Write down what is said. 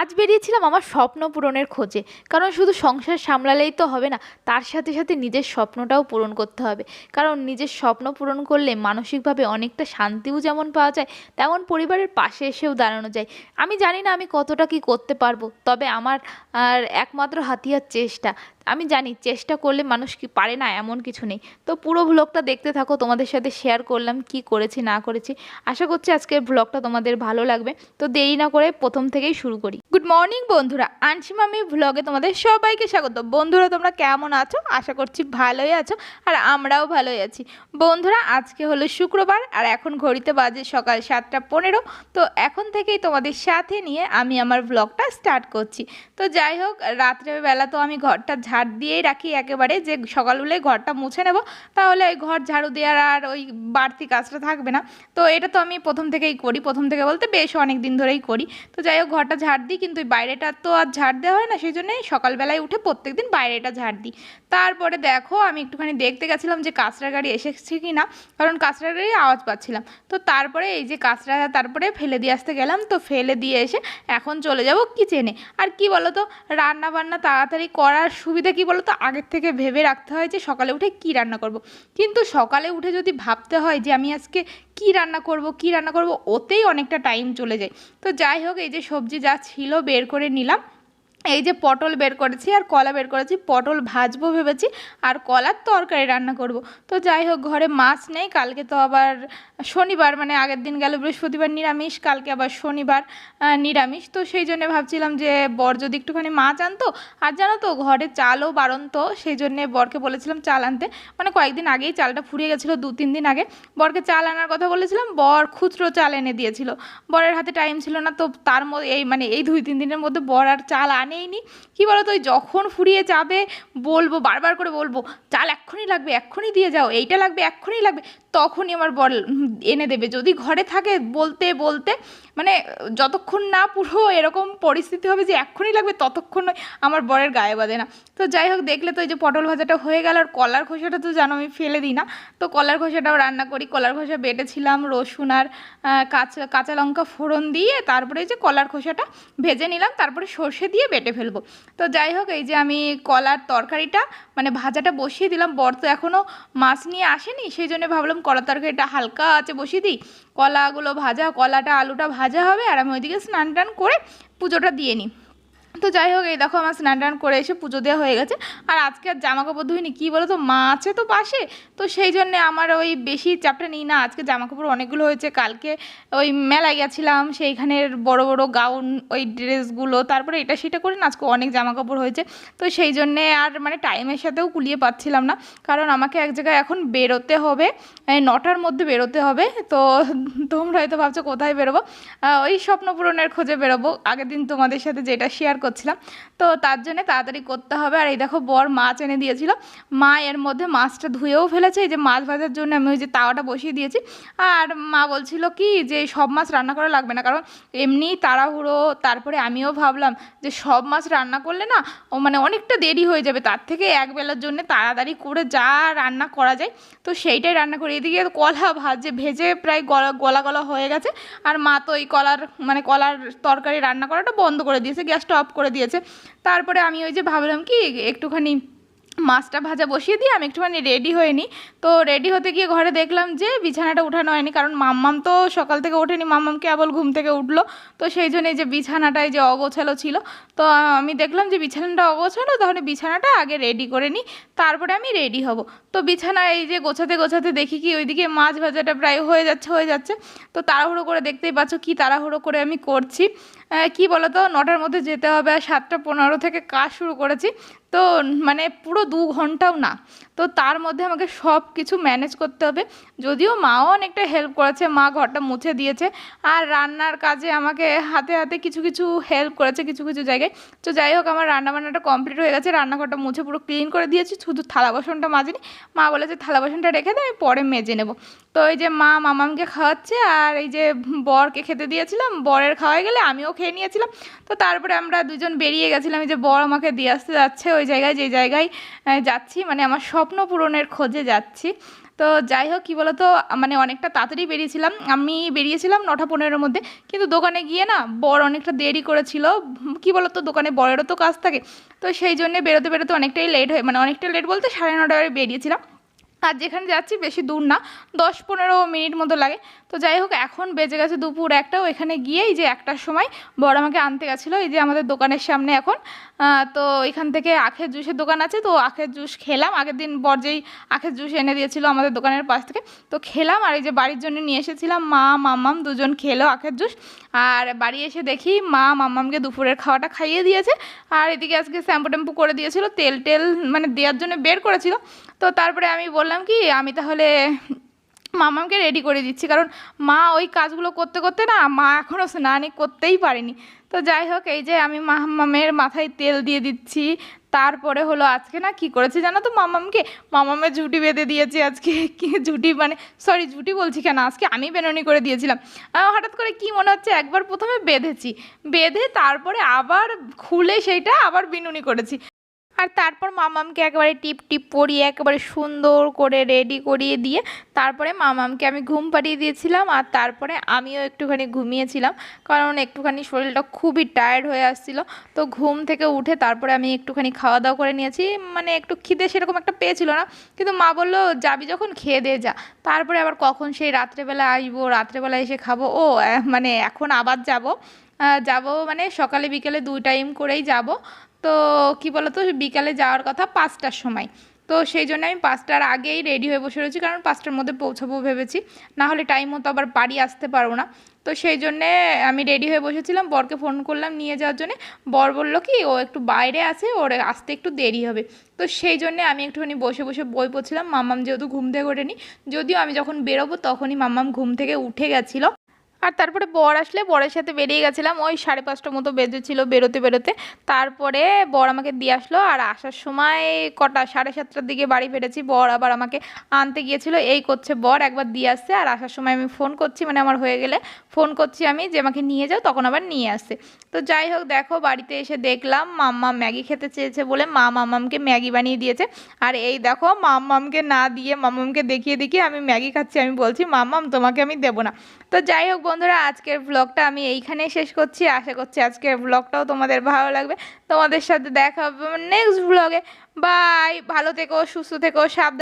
আজ বেরিয়েছিলাম আমার স্বপ্ন পূরণের খোঁজে। কারণ শুধু সংসার সামলালেই তো হবে না, তার সাথে সাথে নিজের স্বপ্নটাও পূরণ করতে হবে। কারণ নিজের স্বপ্ন পূরণ করলে মানসিকভাবে অনেকটা শান্তিও যেমন পাওয়া যায়, তেমন পরিবারের পাশে এসেও দাঁড়ানো যায়। আমি জানি না আমি কতটা কি করতে পারব, তবে আমার আর একমাত্র হাতিয়ার চেষ্টা। আমি জানি চেষ্টা করলে মানুষ কি পারে না, এমন কিছু নেই। তো পুরো ভ্লগটা দেখতে থাকো, তোমাদের সাথে শেয়ার করলাম কি করেছি, না করেছি। আশা করছি আজকের ভ্লগটা তোমাদের ভালো লাগবে। তো দেরি না করে প্রথম থেকেই শুরু করি। গুড মর্নিং বন্ধুরা, আনসিমা আমি ভ্লগে তোমাদের সবাইকে স্বাগত। বন্ধুরা, তোমরা কেমন আছো? আশা করছি ভালোই আছো আর আমরাও ভালোই আছি। বন্ধুরা, আজকে হলো শুক্রবার আর এখন ঘড়িতে বাজে সকাল সাতটা পনেরো। তো এখন থেকেই তোমাদের সাথে নিয়ে আমি আমার ভ্লগটা স্টার্ট করছি। তো যাই হোক রাত্রেবেলা তো আমি ঘরটা ঝাড় দিয়েই রাখি একেবারে, যে সকালবেলায় ঘরটা মুছে নেব, তাহলে ওই ঘর ঝাড়ু দেওয়ার আর ওই বাড়তি কাজটা থাকবে না। তো এটা তো আমি প্রথম থেকেই করি, প্রথম থেকে বলতে বেশ অনেক দিন ধরেই করি। তো যাই হোক, ঘরটা ঝাড় দিই, কিন্তু বাইরেটা তো আর ঝাড় দেওয়া হয় না, সেই জন্যই সকালবেলায় উঠে প্রত্যেক দিন বাইরেটা ঝাড় দিই। তারপরে দেখো, আমি একটুখানি দেখতে গেছিলাম যে কাঁচরা গাড়ি এসেছে কি না কারণ কাঁচরা গাড়ি আওয়াজ পাচ্ছিলাম। তো তারপরে এই যে কাঁচরা তারপরে ফেলে দিয়ে আসতে গেলাম, তো ফেলে দিয়ে এসে এখন চলে যাব কিচেনে আর কি বলো তো রান্না বান্না তাড়াতাড়ি করার সুবিধা কি বলো তো আগের থেকে ভেবে রাখতে হয় যে সকালে উঠে কি রান্না করব। কিন্তু সকালে উঠে যদি ভাবতে হয় যে আমি আজকে কি রান্না করব, কি রান্না করব, ওতেই অনেকটা টাইম চলে যায়। তো যাই হোক, এই যে সবজি যা ছিল বের করে নিলাম। এই যে পটল বের করেছি আর কলা বের করেছি, পটল ভাজবো ভেবেছি আর কলার তরকারি রান্না করব। তো যাই হোক, ঘরে মাছ নেই, কালকে তো আবার শনিবার মানে আগের দিন গেল বৃহস্পতিবার নিরামিষ, কালকে আবার শনিবার নিরামিষ। তো সেই জন্য ভাবছিলাম যে বর যদি একটুখানি মাছ আনতো, আর জানো তো ঘরে চালও বারন্ত সেই জন্যে বরকে বলেছিলাম চাল আনতে। মানে কয়েকদিন আগেই চালটা ফুরিয়ে গেছিল, দু তিন দিন আগে। বরকে চাল আনার কথা বলেছিলাম, বর খুচরো চাল এনে দিয়েছিল। বরের হাতে টাইম ছিল না, তো তার মধ্যে এই মানে এই দুই তিন দিনের মধ্যে বর আর চাল আনেইনি কি বলো তো যখন ফুরিয়ে যাবে, বলব, বারবার করে বলব, চাল এক্ষুনি লাগবে, এক্ষুনি দিয়ে যাও, এইটা লাগবে, এক্ষুনি লাগবে। তখনই আমার বল এনে দেবে। যদি ঘরে থাকে, বলতে বলতে মানে যতক্ষণ না পুরো এরকম পরিস্থিতি হবে যে এক্ষুনি লাগবে, ততক্ষণ আমার বরের গায়ে বাঁধে না। তো যাই হোক, দেখলে তো এই যে পটল ভাজাটা হয়ে গেল, আর কলার খোসাটা তো জানো আমি ফেলে দিই না। তো কলার খোসাটাও রান্না করি, কলার খোসা বেটেছিলাম, রসুন আর কাঁচা কাঁচা লঙ্কা ফোড়ন দিয়ে তারপরে এই যে কলার খোসাটা ভেজে নিলাম, তারপরে সর্ষে দিয়ে বেটে ফেলব। তো যাই হোক, এই যে আমি কলার তরকারিটা মানে ভাজাটা বসিয়ে দিলাম, বর তো এখনও মাছ নিয়ে আসেনি, সেই জন্য ভাবলাম কলার তরকারিটা হালকা আছে বসিয়ে দিই। কলাগুলো ভাজা, কলাটা, আলুটা ভাজা হবে আর আমি ওইদিকে স্নান টান করে পুজোটা দিয়ে নিই। তো যাই হোক, এই দেখো আমার স্নান টান করে এসে পুজো দেওয়া হয়ে গেছে। আর আজকে আর জামা কাপড় ধুইনি, কী বলো তো মা আছে তো পাশে। তো সেই জন্যে আমার ওই বেশি চাপটা নিই না। আজকে জামা কাপড় অনেকগুলো হয়েছে। কালকে ওই মেলায় গেছিলাম, সেইখানের বড় বড় গাউন, ওই ড্রেসগুলো, তারপরে এটা সেটা করে না, আজকে অনেক জামা কাপড় হয়েছে। তো সেই জন্যে আর মানে টাইমের সাথেও কুলিয়ে পাচ্ছিলাম না। কারণ আমাকে এক জায়গায় এখন বেরোতে হবে নটার মধ্যে বেরোতে হবে। তো তোমরা হয়তো ভাবছ, কোথায় বেরোবো? ওই স্বপ্ন পূরণের খোঁজে বেরোবো। আগের দিন তোমাদের সাথে যেটা শেয়ার করছিলাম। তো তার জন্য তাড়াতাড়ি করতে হবে। আর এই দেখো বর মাছ এনে দিয়েছিল। মা এর মধ্যে মাছটা ধুয়েও ফেলেছে। এই যে মাছ ভাজার জন্য আমি ওই যে তাওয়াটা বসিয়ে দিয়েছি। আর মা বলছিল কি যে সব মাছ রান্না করা লাগবে না। কারণ এমনি তাড়াহুড়ো। তারপরে আমিও ভাবলাম যে সব মাছ রান্না করলে না ও মানে অনেকটা দেরি হয়ে যাবে। তার থেকে এক বেলার জন্য তাড়াতাড়ি করে যা রান্না করা যায়। তো সেইটাই রান্না করি। এদিকে কলা ভাজে, ভেজে প্রায় গলা গলা গলা হয়ে গেছে। আর মা তো এই কলার মানে কলার তরকারি রান্না করাটা বন্ধ করে দিয়েছে। গ্যাসটা অফ করে দিয়েছে। তারপরে আমি ওই যে ভাবলাম কি, একটুখানি মাছটা ভাজা বসিয়ে দিয়ে আমি একটুখানি রেডি হয়ে নিই। তো রেডি হতে গিয়ে ঘরে দেখলাম যে বিছানাটা উঠানো হয়নি, কারণ মাম্মাম তো সকাল থেকে ওঠেনি মাম্মাম কেবল ঘুম থেকে উঠল। তো সেই জন্য যে বিছানাটায় যে অগোছালো ছিল। তো আমি দেখলাম যে বিছানাটা অগোছালো, তাহলে বিছানাটা আগে রেডি করে নিই, তারপরে আমি রেডি হব। তো বিছানা এই যে গোছাতে গোছাতে দেখি কি, ওইদিকে মাছ ভাজাটা প্রায় হয়ে যাচ্ছে হয়ে যাচ্ছে। তো তাড়াহুড়ো করে দেখতেই পাচ্ছ কি তাড়াহুড়ো করে আমি করছি। কি বলো তো নটার মধ্যে যেতে হবে আর সাতটা পনেরো থেকে কাজ শুরু করেছি। তো মানে পুরো দু ঘন্টাও না। তো তার মধ্যে আমাকে সব কিছু ম্যানেজ করতে হবে। যদিও মাও অনেকটা হেল্প করেছে, মা ঘরটা মুছে দিয়েছে আর রান্নার কাজে আমাকে হাতে হাতে কিছু কিছু হেল্প করেছে কিছু কিছু জায়গায়। তো যাই হোক, আমার রান্না বান্নাটা কমপ্লিট হয়ে গেছে, রান্নাঘরটা মুছে পুরো ক্লিন করে দিয়েছি। শুধু থালা বাসনটা মাজিনি। মা বলেছে, থালা বাসনটা রেখে দে, আমি পরে মেজে নেব। তো এই যে মা মামামকে খাওয়াচ্ছে আর এই যে বরকে খেতে দিয়েছিলাম, বরের খাওয়াই গেলে আমিও খেয়ে নিয়েছিলাম। তো তারপরে আমরা দুজন বেরিয়ে গেছিলাম, এই যে বর আমাকে দিয়ে আসতে যাচ্ছে ওই জায়গায়, যে জায়গায় যাচ্ছি মানে আমার স্বপ্ন পূরণের খোঁজে যাচ্ছি। তো যাই হোক, কী বলতো মানে অনেকটা তাড়াতাড়ি বেরিয়েছিলাম। আমি বেরিয়েছিলাম নটা পনেরোর মধ্যে, কিন্তু দোকানে গিয়ে না বর অনেকটা দেরি করেছিল। কী বলতো, দোকানে বরেরও তো কাজ থাকে। তো সেই জন্যে বেরোতে বেরোতে অনেকটাই লেট হয়ে মানে অনেকটা লেট বলতে সাড়ে নটায় বেরিয়েছিলাম। আর যেখানে যাচ্ছি বেশি দূর না, দশ পনেরো মিনিট মতো লাগে। তো যাই হোক, এখন বেজে গেছে দুপুর একটা, ওইখানে গিয়ে এই যে একটার সময় বড় আমাকে আনতে গেছিল, এই যে আমাদের দোকানের সামনে এখন। তো এখান থেকে আখের জুসের দোকান আছে, তো আখের জুস খেলাম। আগের দিন বর যেই আখের জুস এনে দিয়েছিল আমাদের দোকানের পাশ থেকে, তো খেলাম আর এই যে বাড়ির জন্য নিয়ে এসেছিলাম, মা, মাম্মাম দুজন খেলো আখের জুস। আর বাড়ি এসে দেখি মা, মাম্মামকে দুপুরের খাওয়াটা খাইয়ে দিয়েছে। আর এদিকে আজকে শ্যাম্পু ট্যাম্পু করে দিয়েছিল তেল টেল মানে দেওয়ার জন্য বের করেছিল। তো তারপরে আমি বললাম কি, আমি তাহলে মামামকে রেডি করে দিচ্ছি। কারণ মা ওই কাজগুলো করতে করতে না, মা এখনও স্নানই করতেই পারেনি। তো যাই হোক, এই যে আমি মামামের মাথায় তেল দিয়ে দিচ্ছি। তারপরে হলো আজকে না কি করেছে জানো তো মামামকে? মামামের ঝুটি বেঁধে দিয়েছি আজকে। কি ঝুটি মানে সরি ঝুটি বলছি কেন? আজকে আমি বেননি করে দিয়েছিলাম। হঠাৎ করে কি মনে হচ্ছে? একবার প্রথমে বেঁধেছি। বেঁধে তারপরে আবার খুলে সেইটা আবার বিনুনি করেছি। আর তারপর মামামকে একেবারে টিপ টিপ পরিয়ে একেবারে সুন্দর করে রেডি করিয়ে দিয়ে তারপরে মামামকে আমি ঘুম পাড়িয়ে দিয়েছিলাম আর তারপরে আমিও একটুখানি ঘুমিয়েছিলাম। কারণ একটুখানি শরীরটা খুবই টায়ার্ড হয়ে আসছিল। তো ঘুম থেকে উঠে তারপরে আমি একটুখানি খাওয়া দাওয়া করে নিয়েছি। মানে একটু খিদে সেরকম একটা পেয়েছিল না। কিন্তু মা বলল, যাবি যখন, খেয়ে দিয়ে যা। তারপরে আবার কখন সেই রাত্রেবেলা আসব, রাত্রেবেলা এসে খাব। ও মানে এখন আবার যাব। যাব মানে সকালে বিকেলে দুই টাইম করেই যাব। তো কি বলতো, বিকালে যাওয়ার কথা পাঁচটার সময়। তো সেই জন্য আমি পাঁচটার আগেই রেডি হয়ে বসে রয়েছি, কারণ পাঁচটার মধ্যে পৌঁছাবো ভেবেছি। না হলে টাইম মতো আবার বাড়ি আসতে পারব না। তো সেই জন্যে আমি রেডি হয়ে বসেছিলাম, বরকে ফোন করলাম নিয়ে যাওয়ার জন্যে। বর বলল কি, ও একটু বাইরে আছে, ওর আসতে একটু দেরি হবে। তো সেই জন্যে আমি একটুখানি বসে বসে বই পড়ছিলাম। মাম্মাম যেহেতু ঘুম থেকে ওঠেনি, যদিও আমি যখন বেরোবো তখনই মাম্মাম ঘুম থেকে উঠে গেছিল। আর তারপরে বর আসলে বরের সাথে বেরিয়ে গেছিলাম। ওই সাড়ে পাঁচটার মতো বেজেছিল বেরোতে বেরোতে। তারপরে বর আমাকে দিয়ে আসলো আর আসার সময় কটা, সাড়ে সাতটার দিকে বাড়ি ফিরেছি। বর আবার আমাকে আনতে গিয়েছিল। এই করছে বর, একবার দিয়ে আসছে আর আসার সময় আমি ফোন করছি মানে আমার হয়ে গেলে ফোন করছি আমি যে আমাকে নিয়ে যাও, তখন আবার নিয়ে আসছে তো যাই হোক, দেখো বাড়িতে এসে দেখলাম মাম্মা ম্যাগি খেতে চেয়েছে বলে মা মাম্মামকে ম্যাগি বানিয়ে দিয়েছে। আর এই দেখো মাম্মামকে না দিয়ে মাম্মামকে দেখিয়ে দেখিয়ে আমি ম্যাগি খাচ্ছি, আমি বলছি, মাম্মাম, তোমাকে আমি দেবো না। তো যাই হোক বন্ধুরা, আজকের ব্লগটা আমি এইখানেই শেষ করছি। আশা করছি আজকের ব্লগটাও তোমাদের ভালো লাগবে। তোমাদের সাথে দেখা হবে নেক্সট ব্লগে বাই ভালো থেকো, সুস্থ থেকো, সাবধান